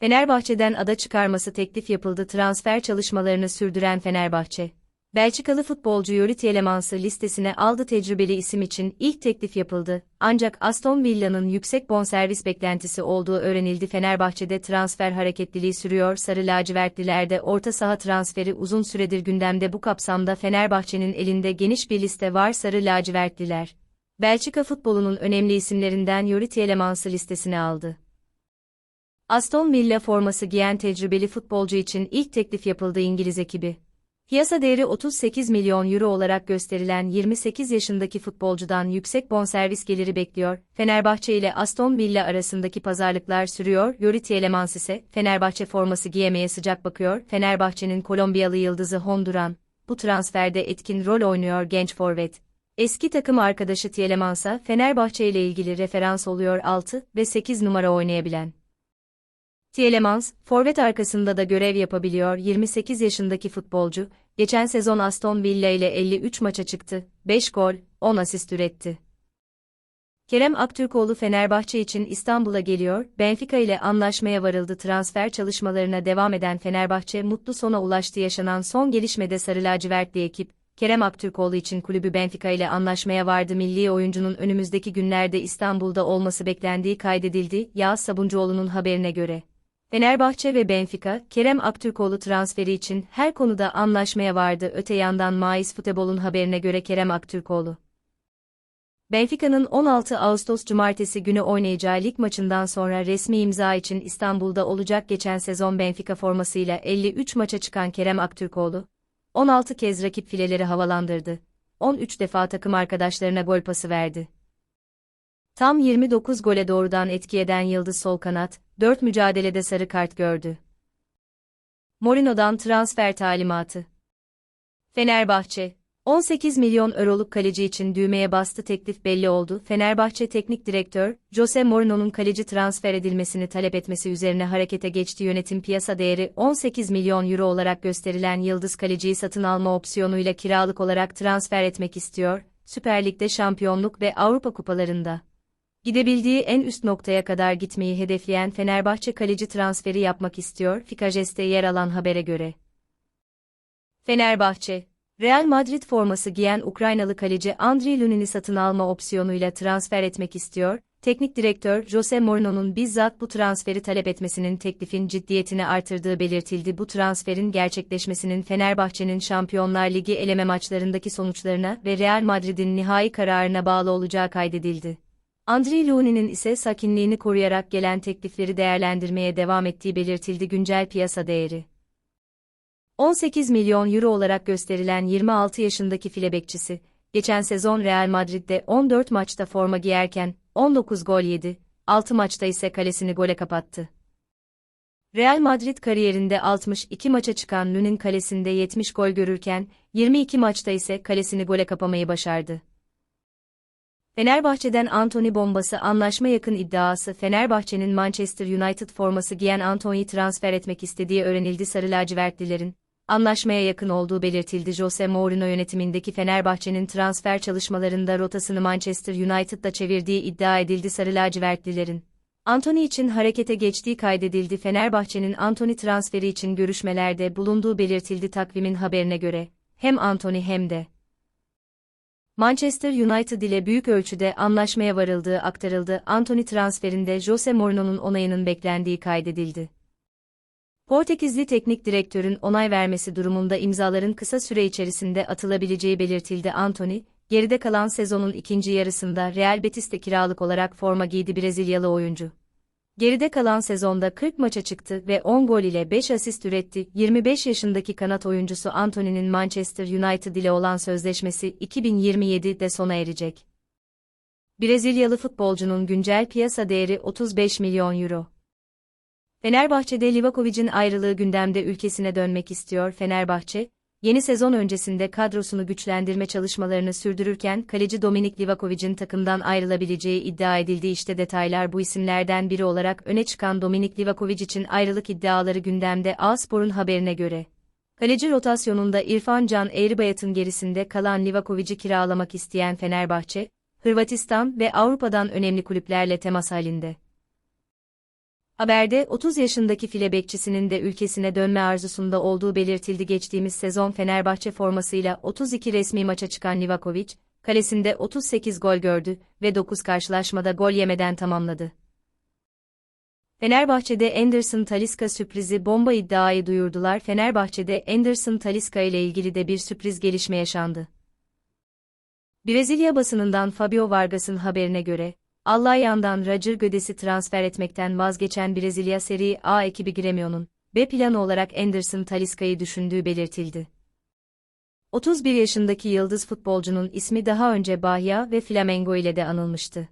Fenerbahçe'den ada çıkarması teklif yapıldı transfer çalışmalarını sürdüren Fenerbahçe. Belçikalı futbolcu Yuri Tielemans listesine aldı tecrübeli isim için ilk teklif yapıldı. Ancak Aston Villa'nın yüksek bonservis beklentisi olduğu öğrenildi. Fenerbahçe'de transfer hareketliliği sürüyor. Sarı lacivertlilerde orta saha transferi uzun süredir gündemde bu kapsamda Fenerbahçe'nin elinde geniş bir liste var Sarı lacivertliler. Belçika futbolunun önemli isimlerinden Yuri Tielemans listesine aldı. Aston Villa forması giyen tecrübeli futbolcu için ilk teklif yapıldı İngiliz ekibi. Piyasa değeri 38 milyon euro olarak gösterilen 28 yaşındaki futbolcudan yüksek bonservis geliri bekliyor. Fenerbahçe ile Aston Villa arasındaki pazarlıklar sürüyor. Yuri Tielemans ise Fenerbahçe forması giyemeye sıcak bakıyor. Fenerbahçe'nin Kolombiyalı yıldızı Honduran bu transferde etkin rol oynuyor genç forvet. Eski takım arkadaşı Tielemans'a Fenerbahçe ile ilgili referans oluyor 6 ve 8 numara oynayabilen. Tielemans, forvet arkasında da görev yapabiliyor. 28 yaşındaki futbolcu, geçen sezon Aston Villa ile 53 maça çıktı, 5 gol, 10 asist üretti. Kerem Aktürkoğlu Fenerbahçe için İstanbul'a geliyor, Benfica ile anlaşmaya varıldı. Transfer çalışmalarına devam eden Fenerbahçe mutlu sona ulaştı. Yaşanan son gelişmede Sarı Lacivertli ekip, Kerem Aktürkoğlu için kulübü Benfica ile anlaşmaya vardı. Milli oyuncunun önümüzdeki günlerde İstanbul'da olması beklendiği kaydedildi, Yağız Sabuncuoğlu'nun haberine göre. Fenerbahçe ve Benfica, Kerem Aktürkoğlu transferi için her konuda anlaşmaya vardı. Öte yandan Mais Futbol'un haberine göre Kerem Aktürkoğlu. Benfica'nın 16 Ağustos Cumartesi günü oynayacağı lig maçından sonra resmi imza için İstanbul'da olacak geçen sezon Benfica formasıyla 53 maça çıkan Kerem Aktürkoğlu, 16 kez rakip fileleri havalandırdı. 13 defa takım arkadaşlarına gol pası verdi. Tam 29 gole doğrudan etki eden Yıldız Sol Kanat, 4 mücadelede sarı kart gördü. Morino'dan transfer talimatı. Fenerbahçe 18 milyon euroluk kaleci için düğmeye bastı teklif belli oldu. Fenerbahçe Teknik Direktör, Jose Mourinho'nun kaleci transfer edilmesini talep etmesi üzerine harekete geçti. Yönetim piyasa değeri 18 milyon euro olarak gösterilen Yıldız kaleciyi satın alma opsiyonuyla kiralık olarak transfer etmek istiyor. Süper Lig'de şampiyonluk ve Avrupa kupalarında Gidebildiği en üst noktaya kadar gitmeyi hedefleyen Fenerbahçe kaleci transferi yapmak istiyor, Fikajeste yer alan habere göre. Fenerbahçe, Real Madrid forması giyen Ukraynalı kaleci Andriy Lunin'i satın alma opsiyonuyla transfer etmek istiyor, teknik direktör Jose Mourinho'nun bizzat bu transferi talep etmesinin teklifin ciddiyetini artırdığı belirtildi. Bu transferin gerçekleşmesinin Fenerbahçe'nin Şampiyonlar Ligi eleme maçlarındaki sonuçlarına ve Real Madrid'in nihai kararına bağlı olacağı kaydedildi. Andriy Lunin'in ise sakinliğini koruyarak gelen teklifleri değerlendirmeye devam ettiği belirtildi güncel piyasa değeri. 18 milyon euro olarak gösterilen 26 yaşındaki file bekçisi, geçen sezon Real Madrid'de 14 maçta forma giyerken 19 gol yedi, 6 maçta ise kalesini gole kapattı. Real Madrid kariyerinde 62 maça çıkan Lunin kalesinde 70 gol görürken 22 maçta ise kalesini gole kapamayı başardı. Fenerbahçe'den Anthony bombası anlaşma yakın iddiası Fenerbahçe'nin Manchester United forması giyen Anthony'yi transfer etmek istediği öğrenildi Sarı lacivertlilerin. Anlaşmaya yakın olduğu belirtildi Jose Mourinho yönetimindeki Fenerbahçe'nin transfer çalışmalarında rotasını Manchester United'da çevirdiği iddia edildi Sarı lacivertlilerin. Anthony için harekete geçtiği kaydedildi Fenerbahçe'nin Anthony transferi için görüşmelerde bulunduğu belirtildi takvimin haberine göre. Hem Anthony hem de Manchester United ile büyük ölçüde anlaşmaya varıldığı aktarıldı. Anthony transferinde Jose Mourinho'nun onayının beklendiği kaydedildi. Portekizli teknik direktörün onay vermesi durumunda imzaların kısa süre içerisinde atılabileceği belirtildi. Anthony, geride kalan sezonun ikinci yarısında Real Betis'te kiralık olarak forma giydi Brezilyalı oyuncu. Geride kalan sezonda 40 maça çıktı ve 10 gol ile 5 asist üretti. 25 yaşındaki kanat oyuncusu Anthony'nin Manchester United ile olan sözleşmesi 2027'de sona erecek. Brezilyalı futbolcunun güncel piyasa değeri 35 milyon euro. Fenerbahçe'de Livakovic'in ayrılığı gündemde ülkesine dönmek istiyor. Fenerbahçe, yeni sezon öncesinde kadrosunu güçlendirme çalışmalarını sürdürürken kaleci Dominik Livakovic'in takımdan ayrılabileceği iddia edildi işte detaylar bu isimlerden biri olarak öne çıkan Dominik Livakovic için ayrılık iddiaları gündemde A-Spor'un haberine göre. Kaleci rotasyonunda İrfan Can Eğribayat'ın gerisinde kalan Livakovic'i kiralamak isteyen Fenerbahçe, Hırvatistan ve Avrupa'dan önemli kulüplerle temas halinde. Haberde 30 yaşındaki file bekçisinin de ülkesine dönme arzusunda olduğu belirtildi. Geçtiğimiz sezon Fenerbahçe formasıyla 32 resmi maça çıkan Livakovic, kalesinde 38 gol gördü ve 9 karşılaşmada gol yemeden tamamladı. Fenerbahçe'de Anderson Talisca sürprizi bomba iddiayı duyurdular. Fenerbahçe'de Anderson Talisca ile ilgili de bir sürpriz gelişme yaşandı. Brezilya basınından Fabio Vargas'ın haberine göre, Allayan'dan Roger Gödes'i transfer etmekten vazgeçen Brezilya Serie A ekibi Gremio'nun, B planı olarak Anderson Talisca'yı düşündüğü belirtildi. 31 yaşındaki yıldız futbolcunun ismi daha önce Bahia ve Flamengo ile de anılmıştı.